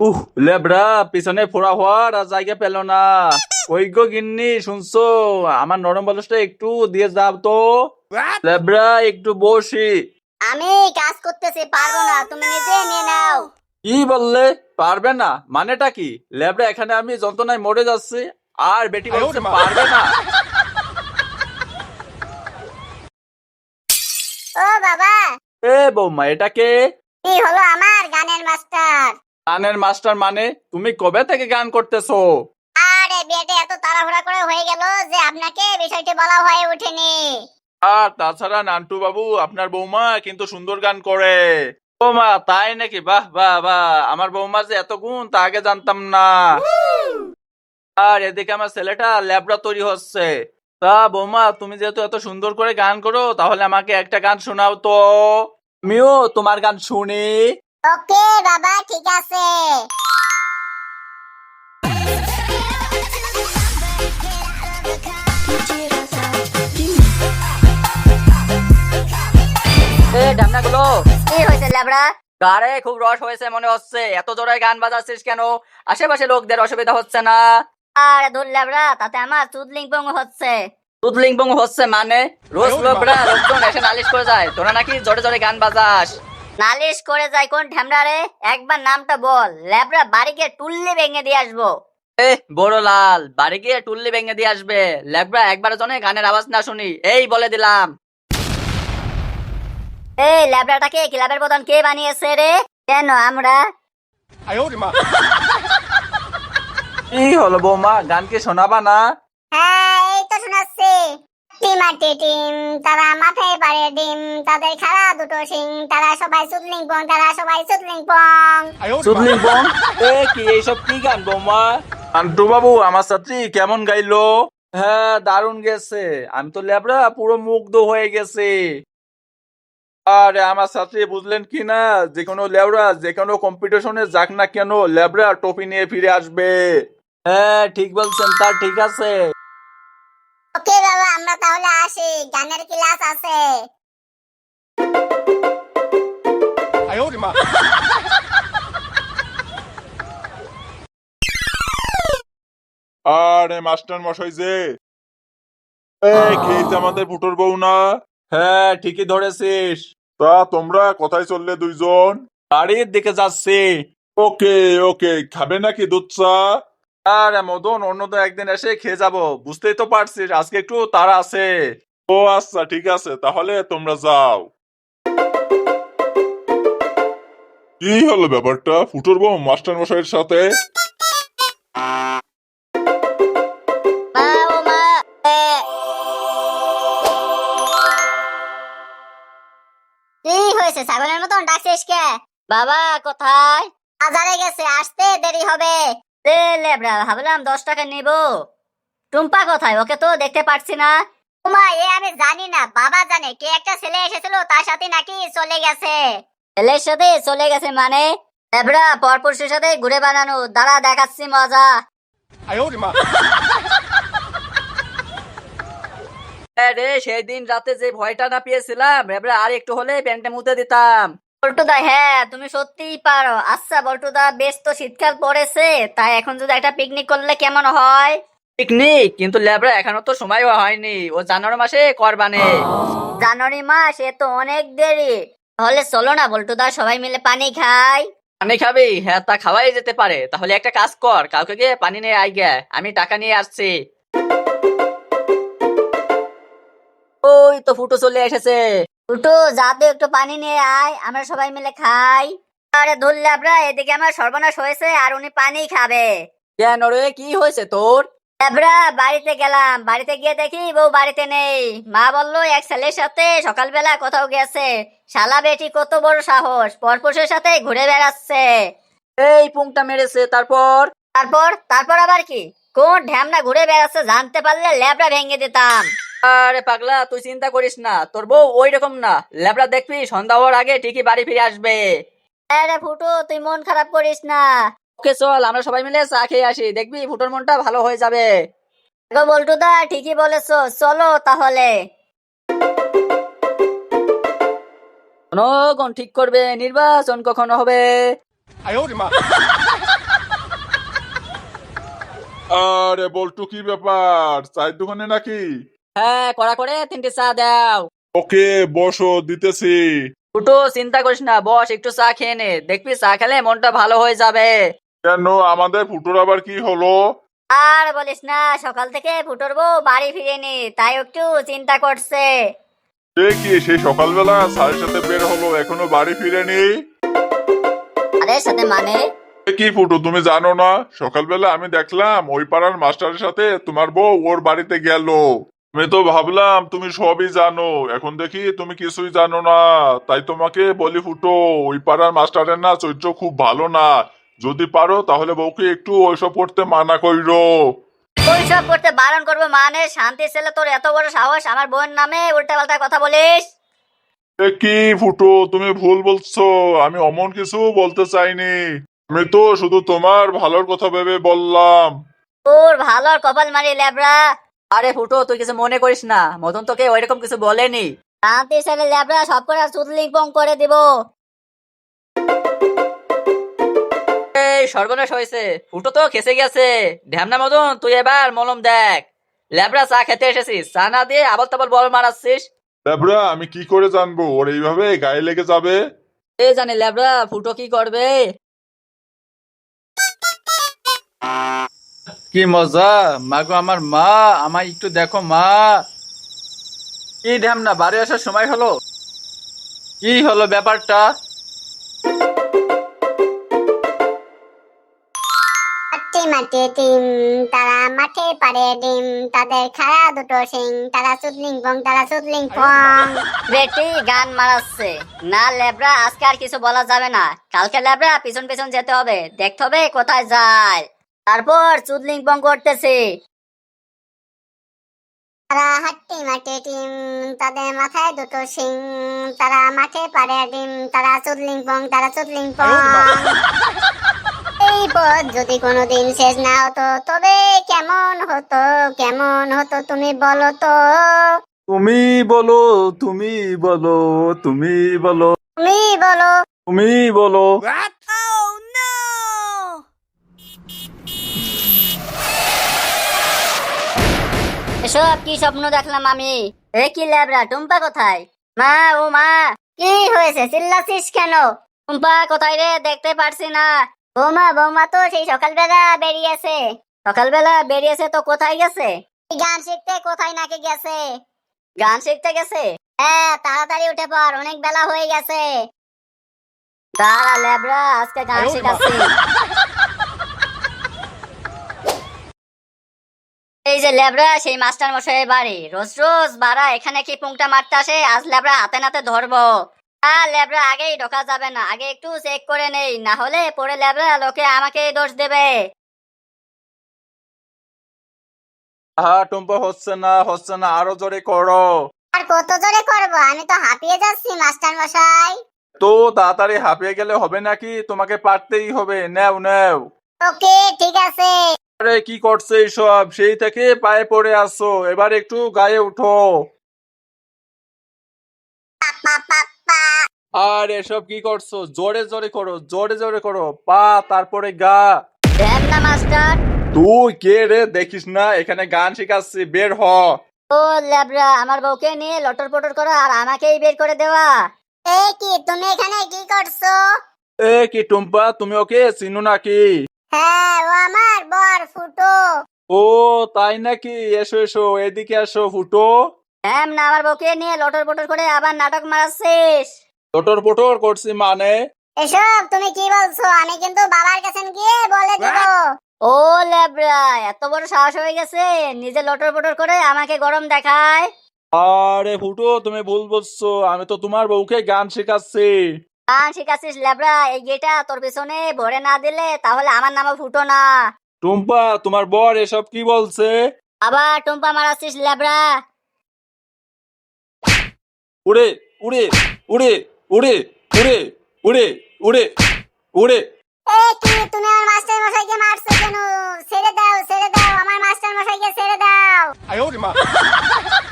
উহ লেবরা পিছনে ফোড়া হওয়ার আর জায়গা পেল না। ওই গো গিন্নি শুনছো আমার নরম বালুসটা একটু দিয়ে যাও তো। লেবরা একটু বসি। আমি কাজ করতেছি পারব না তুমি নিজে নিয়ে নাও। কি বললে? পারবে না? মানেটা কি? লেবরা এখানে আমি যন্ত্রণায় মরে যাচ্ছি আর বেটি বলছে পারবে না। ও বাবা। এ বৌমা এটাকে কি? হলো আমার গানের মাস্টার। গানের মাস্টার মানে তুমি কবে থেকে গান করতেছো? আরে বিয়েটা এত তাড়াহুড়া করে হয়ে গেল যে আপনাকে বিষয়টি বলা হয়ে ওঠেনি। আর তাছাড়া নান্টু বাবু আপনার বৌমা কিন্তু সুন্দর গান করে। বৌমা তাই নাকি? বাহ বাহ বাহ। আমার বৌমা যে এত গুণ তা আগে জানতাম না। আর এদিকে আমার ছেলেটা ল্যাবরা তৈরি হচ্ছে। তা বৌমা তুমি যেহেতু এত সুন্দর করে গান করো তাহলে আমাকে একটা গান শোনাও তো। আমিও তোমার গান শুনি। ওকে বাবা ঠিক আছে। এ কি হয়েছে খুব রস হয়েছে মনে হচ্ছে। এত জোরে গান বাজাচ্ছিস কেন? আশেপাশে লোকদের অসুবিধা হচ্ছে না। আরে ধুর ল্যাবড়া তাতে আমার চুদলিং পং হচ্ছে। দুধলিং বং হচ্ছে মানে? রোজ লোকরা লোকজন এসে নালিশ করে যায় তোরা নাকি জোরে জোরে গান বাজাস। নালিশ করে যায় কোন ঢ্যামড়া রে। একবার নামটা বল। ল্যাবড়া বাড়ি গিয়ে টুল্লি ভেঙে দিয়ে আসব। এ বড় লাল বাড়ি গিয়ে টুল্লি ভেঙে দিয়ে আসবে। লেবরা একবার জনে গানের আওয়াজ না শুনি। এই বলে দিলাম। এই ল্যাবড়াটাকে ক্লাবের প্রধান কে বানিয়েছে রে? কেন আমরা? কি হলো বৌমা গান কি শোনাবা না? হ্যাঁ এই তো শোনাচ্ছি। টিমাটি টিম তারা মাথায় পারে ডিম তাদের খাড়া দুটো সিং তারা সবাই সুদলিং পং তারা সবাই সুদলিং পং। সুদলিং বং এ কি এইসব কি গান বৌমা? আন্টু বাবু আমার ছাত্রী কেমন গাইলো? হ্যাঁ দারুণ গেছে। আমি তো ল্যাবরা পুরো মুগ্ধ হয়ে গেছে। আরে আমার ছাত্রী বুঝলেন কি না? যে কোনো ল্যাবরা যে কোনো কম্পিটিশনে যাক না কেন ল্যাবরা টপি নিয়ে ফিরে আসবে। হ্যাঁ ঠিক বলছেন তা ঠিক আছে। আমরা তাহলে আসি গানের ক্লাস আছে। আরে মাস্টার মশাই যে। এই খেয়েছে আমাদের ফুটোর বউ না? হ্যাঁ ঠিকই ধরেছিস। তা তোমরা কোথায় চললে দুইজন? বাড়ির দিকে যাচ্ছি। ওকে ওকে খাবে নাকি দুধ চা? আরে মদন অন্যদিন একদিন এসে খেয়ে যাব। বুঝতেই তো পারছিস, আজকে একটু তারা আছে। ও আচ্ছা ঠিক আছে, তাহলে তোমরা যাও। কি হলো ব্যাপারটা? ফুটোর বউ মাস্টার মশাইয়ের সাথে? হয়েছে, ছাগলের মতন ডাকছিস কে? বাবা, কোথায়? বাজারে গেছে, আসতে দেরি হবে। লেবরা ভাবলাম দশ টাকা নিব। টুম্পা কোথায়? ওকে তো দেখতে পাচ্ছি না। তোমা এ আমি জানি না বাবা জানে কে একটা ছেলে এসেছিল তার সাথে নাকি চলে গেছে। ছেলের সাথে চলে গেছে মানে? লেবরা পরপুরুষের সাথে ঘুরে বানানো দাঁড়া দেখাচ্ছি মজা। রে সেই দিন রাতে যে ভয়টা না পেয়েছিলাম রেবরা আর একটু হলে প্যান্টে মুতে দিতাম। বল্টুদা হ্যাঁ তুমি সত্যিই পারো। আচ্ছা বল্টুদা বেশ তো শীতকাল পড়েছে তাই এখন যদি একটা পিকনিক করলে কেমন হয়? পিকনিক কিন্তু ল্যাবরা এখনও তো সময়ও হয়নি। ও জানুয়ারি মাসে করবানে। জানুয়ারি মাস এ তো অনেক দেরি। তাহলে চলো না বল্টুদা সবাই মিলে পানি খাই। পানি খাবি? হ্যাঁ তা খাওয়াই যেতে পারে। তাহলে একটা কাজ কর কাউকে গিয়ে পানি নিয়ে আই গে। আমি টাকা নিয়ে আসছি। ওই তো ফুটো চলে এসেছে। ফুটু যাতে একটু পানি নিয়ে আয় আমরা সবাই মিলে খাই। আরে ধরলাবরা এদিকে আমার সর্বনাশ হয়েছে আর উনি পানি খাবে। কেন রে কি হয়েছে তোর? এবরা বাড়িতে গেলাম বাড়িতে গিয়ে দেখি বউ বাড়িতে নেই। মা বলল এক ছেলের সাথে সকালবেলা কোথাও গেছে। শালা বেটি কত বড় সাহস পরপুরুষের সাথে ঘুরে বেড়াচ্ছে। এই পুংটা মেরেছে তারপর? তারপর তারপর আবার কি? কোন ঢ্যামনা ঘুরে বেড়াচ্ছে জানতে পারলে ল্যাবটা ভেঙে দিতাম। আরে পাগলা তুই চিন্তা করিস না তোর বউ ওই রকম না। ল্যাবরা দেখবি সন্ধ্যা হওয়ার আগে ঠিকই বাড়ি ফিরে আসবে। আরে ফুটু তুই মন খারাপ করিস না। ওকে চল আমরা সবাই মিলে চা খেয়ে আসি। দেখবি ফুটোর মনটা ভালো হয়ে যাবে। গো বল্টুদা ঠিকই বলেছ চলো তাহলে। জনগণ ঠিক করবে নির্বাচন কখন হবে। আরে বল্টু কি ব্যাপার? চায়ের দোকানে নাকি? হ্যাঁ কড়া করে তিনটে চা দাও। ওকে বসো দিতেছি। ফুটো চিন্তা করিস না বস একটু চা খেয়ে নে। দেখবি চা খেলে মনটা ভালো হয়ে যাবে। কেন? আমাদের ফুটোর আবার কি হলো? আর বলিস না সকাল থেকে ফুটোর বউ বাড়ি ফিরেনি তাই একটু চিন্তা করছে। সে কি সেই সকালবেলা স্যারের সাথে বের হলো এখনও বাড়ি ফিরেনি? আরে সাথে মানে? এ কি ফুটো তুমি জানো না? সকালবেলা আমি দেখলাম ওই পাড়ার মাস্টারের সাথে তোমার বউ ওর বাড়িতে গেল। আমি তো ভাবলাম তুমি সবই জানো। এখন দেখি তুমি কিছুই জানো না। তাই তোমাকে বলি ফুটো ওই পাড়ার মাস্টারের না চরিত্র খুব ভালো না। যদি পারো তাহলে বউকে একটু ওইসব করতে মানা কইরো। ওইসব করতে বারণ করব মানে? শান্তি ছেলে তোর এত বড় সাহস আমার বোন নামে উল্টা পাল্টা কথা বলিস? এ কি ফুটো তুমি ভুল বলছো। আমি অমন কিছু বলতে চাইনি। আমি তো শুধু তোমার ভালোর কথা ভেবে বললাম। তোর ভালো আর কপাল মারি ল্যাবরা আরে ফুটো তুই কিছু মনে করিস না। মদন তোকে ওইরকম কিছু বলেনি। শান্তি ছেলে ল্যাবরা সব করে সুদলিং পং করে দিব। এই সর্বনাশ হয়েছে। ফুটো তো খেসে গেছে। ঢ্যামনা মতন তুই এবার মলম দেখ। ল্যাবরা চা খেতে এসেছিস। চা না দিয়ে আবল তাবল বল মারাচ্ছিস। দেবরা আমি কি করে জানব? ওর এইভাবে গায়ে লেগে যাবে? এ জানে ল্যাবরা ফুটো কি করবে? কি মজা? মাগো আমার মা আমায় একটু দেখো মা। কি ঢ্যামনা বাড়ি আসার সময় হলো? কি হলো ব্যাপারটা? মাঠে টিম তারা মাঠে পারে ডিম। তাদের খাড়া দুটো সিং তারা চুদলিং পং তারা চুদলিং পং। বেটি গান মারাচ্ছে। না ল্যাবরা আজকে আর কিছু বলা যাবে না। কালকে ল্যাবরা পিছন পিছন যেতে হবে। দেখতে হবে কোথায় যায়। তারপর চুদলিং পং করতেছে। তারা হাট্টি মাঠে টিম তাদের মাথায় দুটো সিং তারা মাঠে পারে ডিম তারা চুদলিং পং তারা চুদলিং পং এই পথ যদি কোনোদিন শেষ না হতো তবে কেমন হতো কেমন হতো তুমি বলো তো? তুমি বলো তুমি বলো তুমি বলো। তুমি বলো। তুমি বলো। এসব কি স্বপ্ন দেখলাম আমি? এ কি ল্যাবরা টুম্পা কোথায়? মা ও মা কি হয়েছে? চিল্লাছিস কেন? টুম্পা কোথায় রে? দেখতে পারছি না। বৌমা বৌমা তো সেই সকালবেলা বেরিয়েছে। সকালবেলা বেরিয়েছে তো কোথায় গেছে? গান শিখতে কোথায় নাকি গেছে? গান শিখতে গেছে? হ্যাঁ তাড়াতাড়ি উঠে পড় অনেক বেলা হয়ে গেছে। দাঁড়া ল্যাবরা আজকে গান শিখাচ্ছি এই যে ল্যাবরা সেই মাস্টার মশাইয়ের বাড়ি। রোজ রোজ বাড়া এখানে কি পুংটা মারতে আসে? আজ ল্যাবরা হাতে নাতে ধরবো। আর ল্যাবরা আগেই ঢোকা যাবে না। আগে একটু চেক করে নেই। না হলে পরে ল্যাবরা লোকে আমাকে দোষ দেবে। টুম্পা হচ্ছে না হচ্ছে না। আরও জোরে করো। আর কত জোরে করব? আমি তো হাঁপিয়ে যাচ্ছি মাস্টার মশাই তো তাড়াতাড়ি হাঁপিয়ে গেলে হবে নাকি? তোমাকে পারতেই হবে। নেও নেও। ওকে ঠিক আছে। আরে কি করছে এইসব? সেই থেকে পায়ে পড়ে আসো এবার একটু গায়ে উঠো। আর এসব কি করছ? জোরে জোরে করো জোরে জোরে করো। পা তারপরে গা। না মাস্টার তুই কে রে? দেখিস না এখানে গান শেখাচ্ছি বের হ। ও ল্যাবরা আমার বউকে নিয়ে লটর পটর করা আর আমাকেই বের করে দেওয়া। এ কি তুমি এখানে কি করছ? এ কি টুম্পা তুমি ওকে চিনো নাকি? হ্যাঁ ও আমার বর ফুটো। ও তাই নাকি? এসো এসো এদিকে এসো ফুটো। হ্যাঁ না আমার বউকে নিয়ে লটর পটর করে আবার নাটক মারাচ্ছিস। পটর পটর করছি মানে? এসব তুমি কি বলছো? আমি কিন্তু বাবার কাছে গিয়ে বলে দেব। ও ল্যাবরা এত বড় সাহস হয়ে গেছে নিজে লটর পটর করে আমাকে গরম দেখায়। আরে ফুটো তুমি ভুল বলছো আমি তো তোমার বউকে গান শেখাচ্ছি। গান শিখাচ্ছিস ল্যাবরা এই গেটা তোর পিছনে ভরে না দিলে তাহলে আমার নামও ফুটো না। টুম্পা তোমার বর এসব কি বলছে? আবার টুম্পা মারাছিস ল্যাবড়া। উড়ে উড়ে উড়ে উড়ে উড়ে উড়ে উড়ে উড়ে। এ কি তুমি আমার মাস্টার মশাইকে মারছো কেন? ছেড়ে দাও ছেড়ে দাও আমার মাস্টার মশাইকে ছেড়ে দাও।